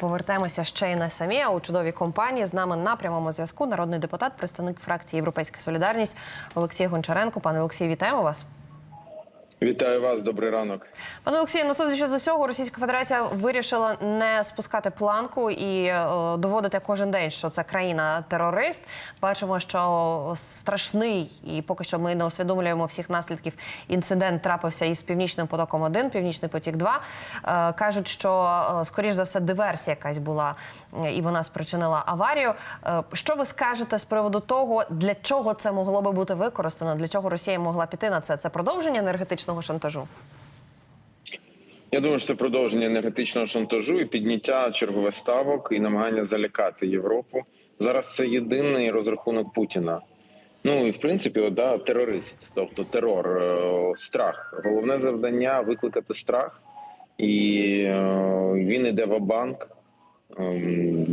Повертаємося ще й на самі, у чудовій компанії. З нами на прямому зв'язку народний депутат, представник фракції Європейська Солідарність Олексій Гончаренко. Пане Олексій, вітаємо вас. Вітаю вас, добрий ранок. Пане Олексію, ну судячи з усього, Російська Федерація вирішила не спускати планку і е, доводити кожен день, що це країна-терорист. Бачимо, що страшний, і поки що ми не усвідомлюємо всіх наслідків. Інцидент трапився із північним потоком 1 північний потік 2 Е, кажуть, що е, скоріш за все диверсія якась була, е, і вона спричинила аварію. Е, що ви скажете з приводу того, для чого це могло би бути використано? Для чого Росія могла піти на це? Це продовження енергетичного шантажу? Я думаю, що це продовження енергетичного шантажу і підняття чергових ставок і намагання залякати Європу. Зараз це єдиний розрахунок Путіна. Ну і в принципі, да, терорист, тобто терор, е, страх. Головне завдання викликати страх, і е, він іде в банк і,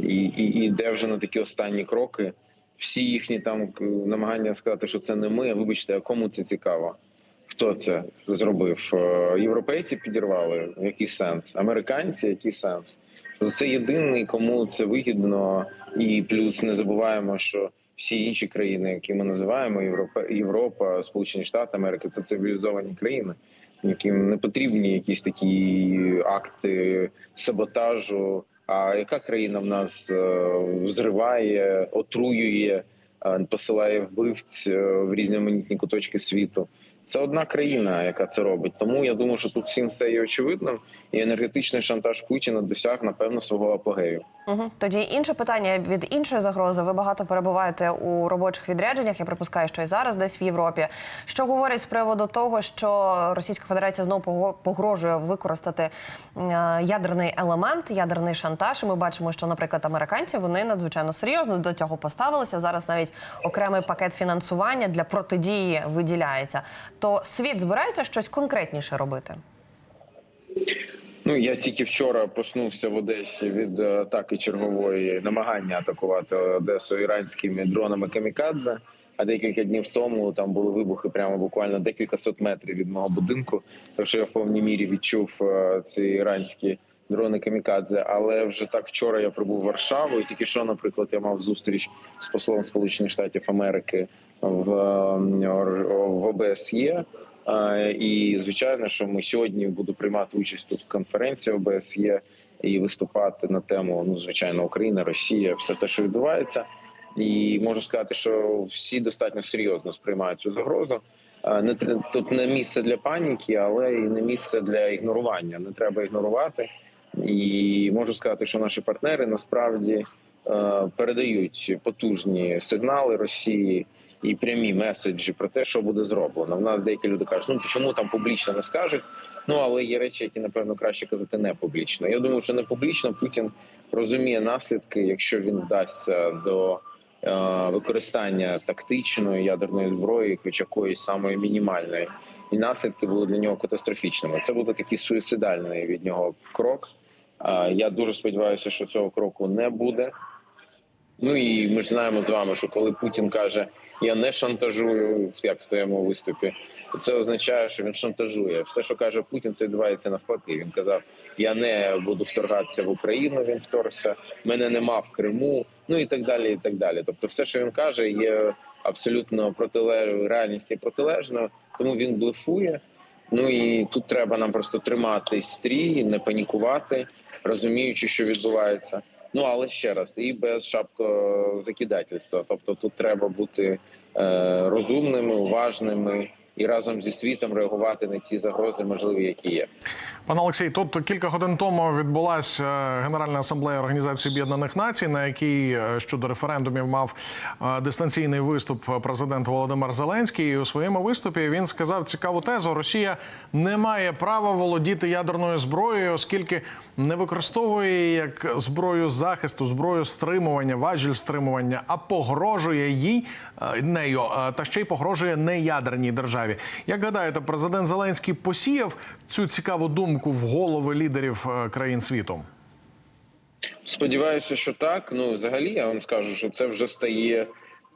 і, і йде вже на такі останні кроки. Всі їхні там намагання сказати, що це не ми. Вибачте, а кому це цікаво? Хто це зробив? Е, Європейці підірвали який сенс? Американці, який сенс? Тобто Це єдиний, кому це вигідно, і плюс не забуваємо, що всі інші країни, які ми називаємо Європа, Європа, Сполучені Штати Америки, це цивілізовані країни, яким не потрібні якісь такі акти саботажу. А яка країна в нас е, взриває, отруює, е, посилає вбивць в різноманітні куточки світу? Це одна країна, яка це робить. Тому я думаю, що тут всім все є очевидним, і енергетичний шантаж Путіна досяг напевно свого апогею. Угу. Тоді інше питання від іншої загрози. Ви багато перебуваєте у робочих відрядженнях. Я припускаю, що і зараз десь в Європі. Що говорять з приводу того, що Російська Федерація знову погрожує використати е, ядерний елемент, ядерний шантаж. І ми бачимо, що, наприклад, американці вони надзвичайно серйозно до цього поставилися. Зараз навіть окремий пакет фінансування для протидії виділяється. То світ збирається щось конкретніше робити. Ну я тільки вчора проснувся в Одесі від е, атаки чергової намагання атакувати Одесу іранськими дронами камікадзе. А декілька днів тому там були вибухи прямо буквально декілька сот метрів від мого будинку. Так що я в повній мірі відчув е, ці іранські дрони камікадзе. Але вже так вчора я прибув в Варшаву, і тільки що, наприклад, я мав зустріч з послом Сполучених Штатів Америки в, е, в ОБСЄ. І звичайно, що ми сьогодні буду приймати участь тут в конференції ОБСЄ і виступати на тему ну звичайно Україна, Росія, все те, що відбувається. І можу сказати, що всі достатньо серйозно сприймають цю загрозу. Не тут не місце для паніки, але і не місце для ігнорування. Не треба ігнорувати. І можу сказати, що наші партнери насправді передають потужні сигнали Росії і прямі меседжі про те, що буде зроблено. В нас деякі люди кажуть, ну чому там публічно не скажуть. Ну але є речі, які напевно краще казати не публічно. Я думаю, що не публічно Путін розуміє наслідки, якщо він вдасться до е, використання тактичної ядерної зброї, хоч якоїсь самої мінімальної, і наслідки будуть для нього катастрофічними. Це буде такий суїцидальний від нього крок. Е, Я дуже сподіваюся, що цього кроку не буде. Ну і ми ж знаємо з вами, що коли Путін каже я не шантажую, як в своєму виступі, то це означає, що він шантажує. Все, що каже Путін, це відбувається навпаки. Він казав: Я не буду вторгатися в Україну. Він вторгся, мене нема в Криму, ну і так далі. І так далі. Тобто, все, що він каже, є абсолютно протилеж... реальності протилежною, тому він блефує. Ну і тут треба нам просто тримати стрій, не панікувати, розуміючи, що відбувається. Ну але ще раз, і без шапкозакидательства. Тобто тут треба бути е, розумними, уважними і разом зі світом реагувати на ті загрози, можливі, які є. Пане Олексій, тут кілька годин тому відбулася е, Генеральна асамблея Організації Об'єднаних Націй, на якій е, щодо референдумів мав е, дистанційний виступ президент Володимир Зеленський. І у своєму виступі він сказав цікаву тезу: Росія не має права володіти ядерною зброєю, оскільки не використовує як зброю захисту, зброю стримування, важіль стримування, а погрожує їй нею, та ще й погрожує неядерній державі. Як гадаєте, президент Зеленський посіяв цю цікаву думку в голови лідерів е, країн світу? Сподіваюся, що так. Ну, взагалі, я вам скажу, що це вже стає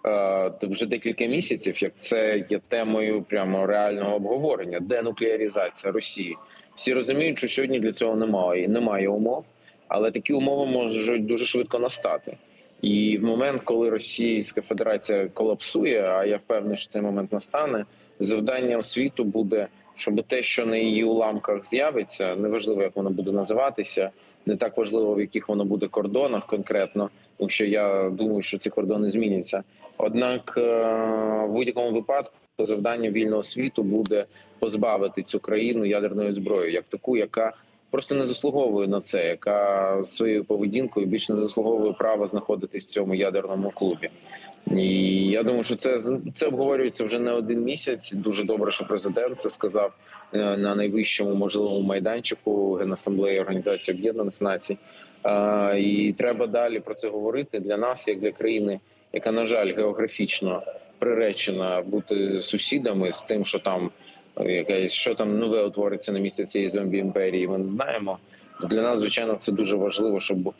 е, вже декілька місяців, як це є темою прямо реального обговорення. Денуклеаризація Росії. Всі розуміють, що сьогодні для цього немає немає умов. але такі умови можуть дуже швидко настати. І в момент, коли Російська Федерація колапсує, а я впевнений, що цей момент настане, завданням світу буде, щоб те, що на її уламках з'явиться, неважливо, як воно буде називатися, не так важливо, в яких воно буде кордонах конкретно, тому що я думаю, що ці кордони зміняться. Однак, е, в будь-якому випадку, завдання вільного світу буде позбавити цю країну ядерної зброї, як таку, яка просто не заслуговує на це, яка своєю поведінкою більш не заслуговує права знаходитись в цьому ядерному клубі. І я думаю, що це це обговорюється вже не один місяць. Дуже добре, що президент це сказав е, на найвищому можливому майданчику Генасамблеї Організації Об'єднаних Націй. Е, І треба далі про це говорити для нас, як для країни, яка на жаль географічно приречена бути сусідами з тим, що там е, якесь що там нове утвориться на місці цієї зомбі імперії. Ми не знаємо. Для нас, звичайно, це дуже важливо, щоб е,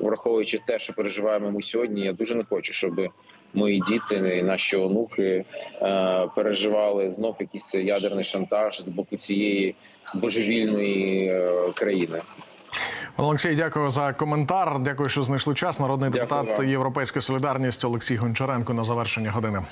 враховуючи те, що переживаємо ми сьогодні. Я дуже не хочу, щоб мої діти і наші онуки е, переживали знов якийсь ядерний шантаж з боку цієї божевільної країни. Олексій, дякую за коментар. Дякую, що знайшли час. Народний Дякую депутат вам. Європейська солідарність Олексій Гончаренко на завершення години.